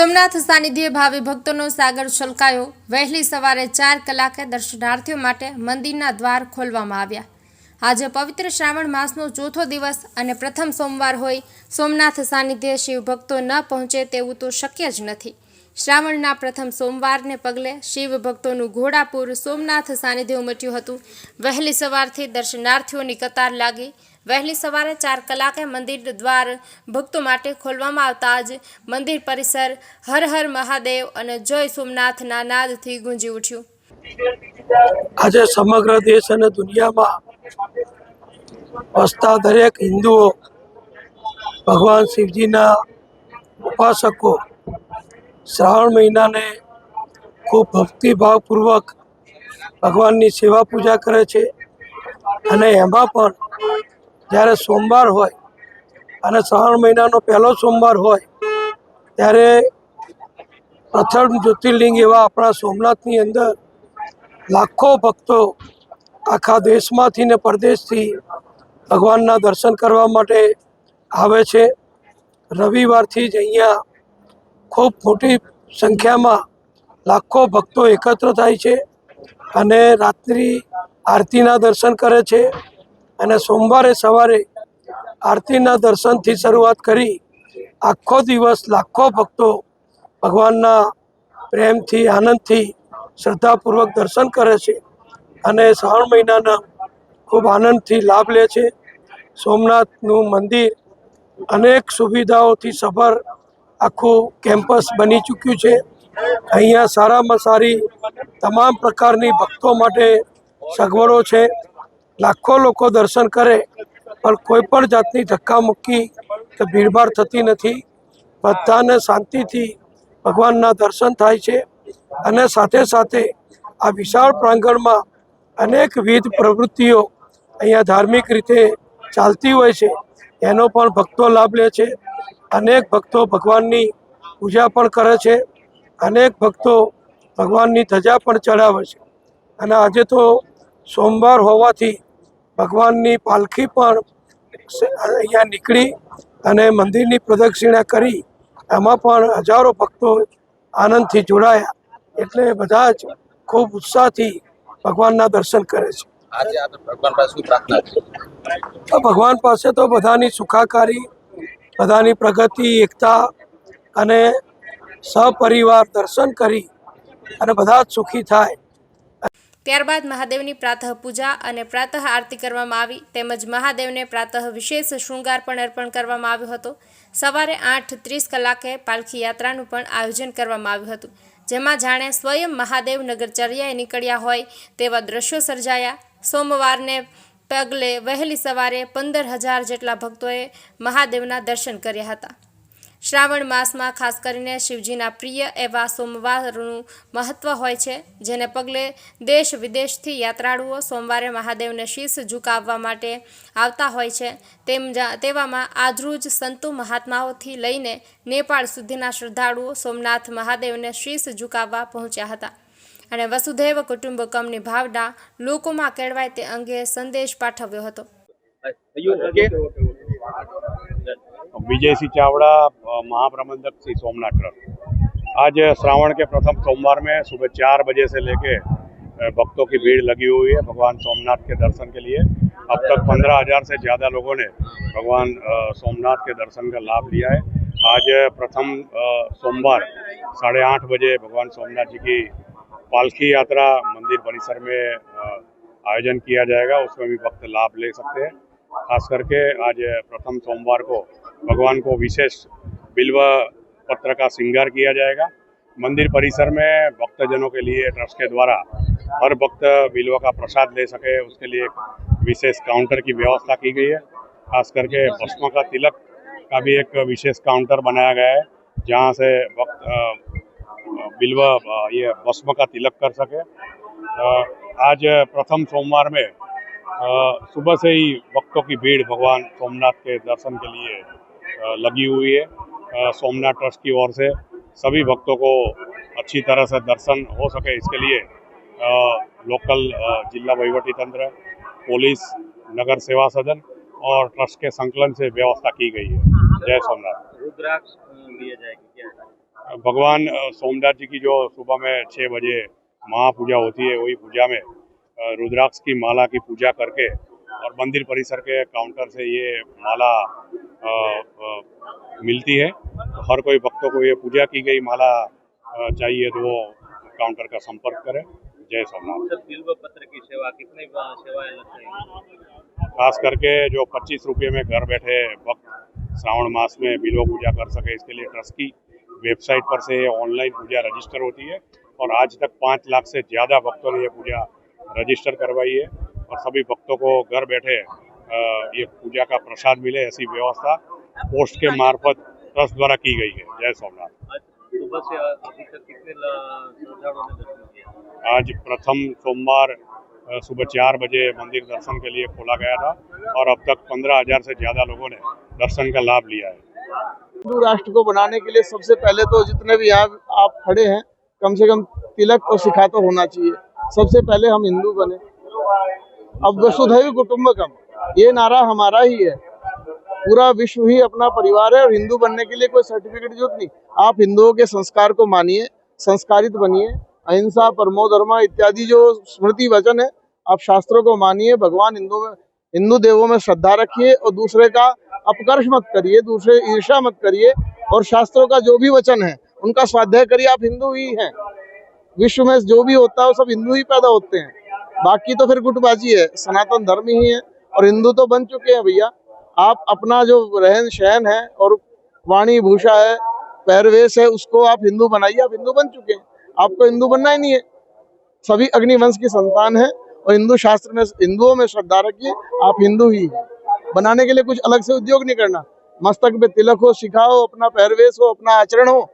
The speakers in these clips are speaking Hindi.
સોમનાથ સાનિધ્ય ભાવિ ભક્તોનો સાગર છલકાયો. વહેલી સવારે ચાર કલાકે દર્શનાર્થીઓ માટે મંદિરના દ્વાર ખોલવામાં આવ્યા. આજે પવિત્ર શ્રાવણ માસનો ચોથો દિવસ અને પ્રથમ સોમવાર હોય સોમનાથ સાનિધ્ય શિવ ભક્તો ન પહોંચે તેવું તો શક્ય જ નથી. શ્રાવણના પ્રથમ સોમવારને પગલે શિવ ભક્તોનું ઘોડાપુર સોમનાથ સાનિધ્ય ઉમટ્યું હતું. વહેલી સવારથી દર્શનાર્થીઓની કતાર લાગી. વહેલી સવારે ચાર કલાકે મંદિર દ્વાર ભક્તો માટે ખોલવામાં આવતા જ મંદિર પરિસર હર હર મહાદેવ અને જય સોમનાથના નાદથી ગુંજી ઉઠ્યું. આજે સમગ્ર દેશ અને દુનિયામાં વસતા દરેક હિન્દુઓ, ભગવાન શિવજીના ઉપાસકો શ્રાવણ મહિનાને ખૂબ ભક્તિભાવપૂર્વક ભગવાનની સેવા પૂજા કરે છે અને એમાં પણ જ્યારે સોમવાર હોય અને શ્રાવણ મહિનાનો પહેલો સોમવાર હોય, ત્યારે પ્રથમ જ્યોતિર્લિંગ એવા આપણા સોમનાથની અંદર લાખો ભક્તો આખા દેશમાંથી ને પરદેશથી ભગવાનના દર્શન કરવા માટે આવે છે. રવિવારથી જ અહીંયા ખૂબ મોટી સંખ્યામાં લાખો ભક્તો એકત્ર થાય છે અને રાત્રિ આરતીના દર્શન કરે છે. અને સોમવારે સવારે આરતીના દર્શનથી શરૂઆત કરી આખો દિવસ લાખો ભક્તો ભગવાનના પ્રેમથી, આનંદથી શ્રદ્ધાપૂર્વક દર્શન કરે છે અને શ્રાવણ મહિનાના ખૂબ આનંદથી લાભ લે છે. સોમનાથનું મંદિર અનેક સુવિધાઓથી સફર આખું કેમ્પસ બની ચૂક્યું છે. અહીંયા સારામાં સારી તમામ પ્રકારની ભક્તો માટે સગવડો છે. લાખો લોકો દર્શન કરે, પણ કોઈ પણ જાતની ધક્કામુક્કી કે ભીડભાડ થતી નથી. બધાને શાંતિથી ભગવાનના દર્શન થાય છે અને સાથે સાથે આ વિશાળ પ્રાંગણમાં અનેકવિધ પ્રવૃત્તિઓ અહીંયા ધાર્મિક રીતે ચાલતી હોય છે. એનો પણ ભક્તો લાભ લે છે. અનેક ભક્તો ભગવાનની પૂજા પણ કરે છે. અનેક ભક્તો ભગવાનની ધજા પણ ચડાવે છે. અને આજે તો સોમવાર હોવાથી ભગવાનની પાલખી પણ અહીંયા નીકળી અને મંદિરની પ્રદક્ષિણા કરી. એમાં પણ હજારો ભક્તો આનંદથી જોડાયા. એટલે બધા જ ખૂબ ઉત્સાહથી ભગવાનના દર્શન કરે છે. ભગવાન પાસે તો ભગવાન પાસે તો બધાની સુખાકારી બધાની પ્રગતિ એકતા અને સપરિવાર દર્શન કરી અને બધા જ સુખી થાય. ત્યારબાદ મહાદેવની પ્રાતઃ પૂજા અને પ્રાતઃ આરતી કરવામાં આવી. તેમજ મહાદેવને પ્રાતઃ વિશેષ શૃંગાર પણ અર્પણ કરવામાં આવ્યો હતો. સવારે આઠ ત્રીસ કલાકે પાલખી યાત્રાનું પણ આયોજન કરવામાં આવ્યું હતું. જેમાં જાણે સ્વયં મહાદેવ નગરચર્યાએ નીકળ્યા હોય તેવા દ્રશ્યો સર્જાયા. સોમવારને પગલે વહેલી સવારે પંદર હજાર જેટલા ભક્તોએ મહાદેવના દર્શન કર્યા હતા. શ્રાવણ માસમાં ખાસ કરીને શિવજીના પ્રિય એવા સોમવારનું મહત્વ હોય છે, જેને પગલે દેશ વિદેશથી યાત્રાળુઓ સોમવારે મહાદેવને શીશ ઝુકાવવા માટે આવતા હોય છે. તેમ તેવામાં આજરૂજ સંતો મહાત્માઓથી લઈને નેપાળ સુધીના શ્રદ્ધાળુઓ સોમનાથ મહાદેવને શીશ ઝુકાવવા પહોંચ્યા હતા. અને વસુધૈવ કુટુંબકમની ભાવના લોકોમાં કેળવાય તે અંગે સંદેશ પાઠવ્યો હતો. विजय सिंह चावड़ा, महाप्रबंधक श्री सोमनाथ ट्रस्ट। आज श्रावण के प्रथम सोमवार में सुबह चार बजे से लेके भक्तों की भीड़ लगी हुई है भगवान सोमनाथ के दर्शन के लिए। अब तक पंद्रह हज़ार से ज़्यादा लोगों ने भगवान सोमनाथ के दर्शन का लाभ लिया है। आज प्रथम सोमवार साढ़े आठ बजे भगवान सोमनाथ जी की पालकी यात्रा मंदिर परिसर में आयोजन किया जाएगा। उसमें भी भक्त लाभ ले सकते हैं। खास करके आज प्रथम सोमवार को भगवान को विशेष बिल्व पत्र का श्रृंगार किया जाएगा। मंदिर परिसर में भक्तजनों के लिए ट्रस्ट के द्वारा हर भक्त बिल्व का प्रसाद ले सके, उसके लिए विशेष काउंटर की व्यवस्था की गई है। खास करके भस्म का तिलक का भी एक विशेष काउंटर बनाया गया है, जहाँ से भक्त बिल्व ये भस्म का तिलक कर सके। आज प्रथम सोमवार में सुबह से ही भक्तों की भीड़ भगवान सोमनाथ के दर्शन के लिए लगी हुई है। सोमनाथ ट्रस्ट की ओर से सभी भक्तों को अच्छी तरह से दर्शन हो सके इसके लिए लोकल जिला वहीवटी तंत्र पुलिस नगर सेवा सदन और ट्रस्ट के संकलन से व्यवस्था की गई है। जय सोमनाथ। रुद्राक्ष दिया जाएगा क्या? भगवान सोमनाथ जी की जो सुबह में छः बजे महापूजा होती है वही पूजा में रुद्राक्ष की माला की पूजा करके और मंदिर परिसर के काउंटर से ये माला अ, अ, मिलती है। तो हर कोई भक्तों को ये पूजा की गई माला चाहिए तो वो काउंटर का संपर्क करें। जय सोमनाथ बिल्व पत्र की सेवा कितने सेवाएँ खास करके जो 25 रुपये में घर बैठे भक्त श्रावण मास में बिल्व पूजा कर सके इसके लिए ट्रस्ट की वेबसाइट पर से ऑनलाइन पूजा रजिस्टर होती है। और आज तक पाँच लाख से ज़्यादा भक्तों ने ये पूजा रजिस्टर करवाई है और सभी भक्तों को घर बैठे ये पूजा का प्रसाद मिले ऐसी व्यवस्था पोस्ट के मार्फत ट्रस्ट द्वारा की गई है। जय सोमनाथ। आज सुबह से अभी तक कितने ल- श्रद्धालुओं ने दर्शन किया आज प्रथम सोमवार सुबह चार बजे मंदिर दर्शन के लिए खोला गया था और अब तक पंद्रह हज़ार से ज़्यादा लोगों ने दर्शन का लाभ लिया है। हिंदू राष्ट्र को बनाने के लिए सबसे पहले तो जितने भी यहाँ आप खड़े हैं कम से कम तिलक और सिखा तो होना चाहिए। सबसे पहले हम हिंदू बने। अब वसुधैव कुटुंबकम, ये नारा हमारा ही है। पूरा विश्व ही अपना परिवार है और हिंदू बनने के लिए कोई सर्टिफिकेट ज़रूरत नहीं। आप हिंदुओं के संस्कार को मानिए, संस्कारित बनिए, अहिंसा, परमो धर्म इत्यादि जो स्मृति वचन है, आप शास्त्रों को मानिए, भगवान हिंदू में, हिंदू देवों में श्रद्धा रखिए और दूसरे का अपकर्ष मत करिए, दूसरे ईर्षा मत करिए और शास्त्रों का जो भी वचन है, उनका स्वाध्याय करिए, आप हिंदू ही हैं। विश्व में जो भी होता है, वो सब हिंदू ही पैदा होते हैं। बाकी तो फिर गुटबाजी है। सनातन धर्म ही है और हिंदू तो बन चुके हैं भैया। आप अपना जो रहन सहन है और वाणी भूषा है पहरवेश है, उसको आप हिंदू बनाइए। आप हिंदू बन चुके हैं। आपको हिंदू बनना ही नहीं है। सभी अग्निवंश की संतान है और हिंदू शास्त्र में, हिंदुओं में श्रद्धा रखिए, आप हिंदू ही हैं। बनाने के लिए कुछ अलग से उद्योग नहीं करना। मस्तक पे तिलक हो हो, अपना पहरवेश हो, अपना आचरण हो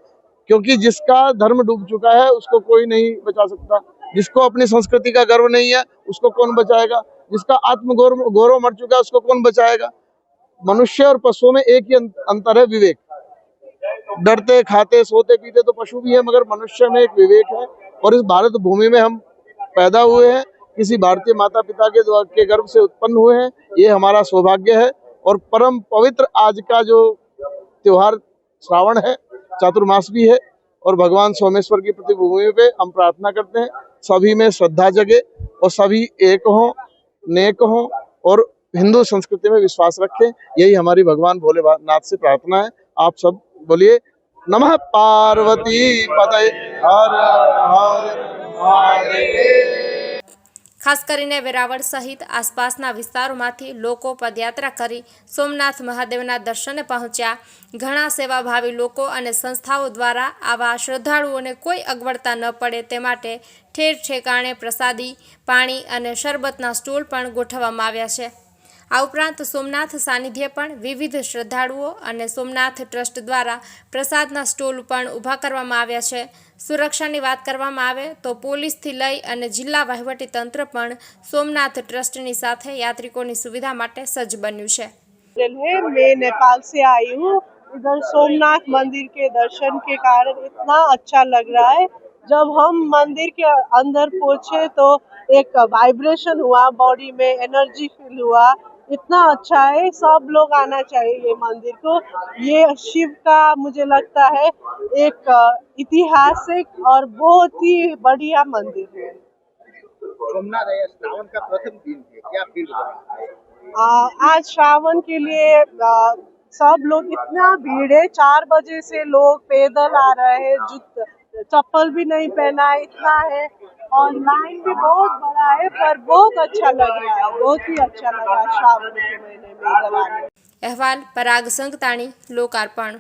क्योंकि जिसका धर्म डूब चुका है, उसको कोई नहीं बचा सकता। जिसको अपनी संस्कृति का गर्व नहीं है, उसको कौन बचाएगा? जिसका आत्म गौरव गौरव मर चुका है, उसको कौन बचाएगा? मनुष्य और पशुओं में एक ही अंतर है, विवेक। डरते, खाते, सोते, पीते तो पशु भी है, मगर मनुष्य में एक विवेक है और इस भारत भूमि में हम पैदा हुए हैं। किसी भारतीय माता पिता के के गर्भ से उत्पन्न हुए हैं। ये हमारा सौभाग्य है और परम पवित्र आज का जो त्योहार, श्रावण है चातुर्मास भी है और भगवान सोमेश्वर की प्रतिभूमि पे हम प्रार्थना करते हैं। सभी में श्रद्धा जगे और सभी एक हों, नेक हों और हिंदू संस्कृति में विश्वास रखें। यही हमारी भगवान भोलेनाथ से प्रार्थना है। आप सब बोलिए, नमः पार्वती पतये हर हर महादेव। ખાસ કરીને વેરાવળ સહિત આસપાસના વિસ્તારોમાંથી લોકો પદયાત્રા કરી સોમનાથ મહાદેવના દર્શને પહોંચ્યા. ઘણા સેવાભાવી લોકો અને સંસ્થાઓ દ્વારા આવા શ્રદ્ધાળુઓને કોઈ અગવડતા ન પડે તે માટે ઠેર ઠેકાણે પ્રસાદી, પાણી અને શરબતના સ્ટોલ પણ ગોઠવવામાં આવ્યા છે. આ ઉપરાંત સોમનાથ સાનિધ્ય પણ વિવિધ શ્રદ્ધાળુઓ અને સોમનાથ ટ્રસ્ટ દ્વારા પ્રસાદના સ્ટોલ પણ ઊભા કરવામાં આવ્યા છે સુરક્ષાની વાત કરવામાં આવે તો પોલીસથી લઈ અને જિલ્લા વહીવટી તંત્ર પણ સોમનાથ ટ્રસ્ટની સાથે યાત્રિકોની સુવિધા માટે સજ્જ બન્યું છે है मैं नेपाल से आई हूँ इधर सोमनाथ मंदिर के दर्शन के कारण इतना अच्छा लग रहा है जब हम मंदिर के अंदर पहुंचे तो एक वाइब्रेशन हुआ बॉडी में एनर्जी फील हुआ इतना अच्छा है सब लोग आना चाहिए ये मंदिर को। ये शिव का मुझे लगता है एक ऐतिहासिक और बहुत ही बढ़िया मंदिर है। सोमनाथ श्रावण का प्रथम दिन है क्या फील रहा आ, आज श्रावण के लिए आ, सब लोग इतना भीड़ है चार बजे से लोग पैदल आ रहे हैं जूत चप्पल भी नहीं पहना है इतना है। ऑनलाइन भी बहुत बड़ा है, पर बहुत अच्छा लग रहा है। बहुत ही अच्छा लगा श्रावण के महीने में अहवाल, पराग संघ ताणी लोकार्पण।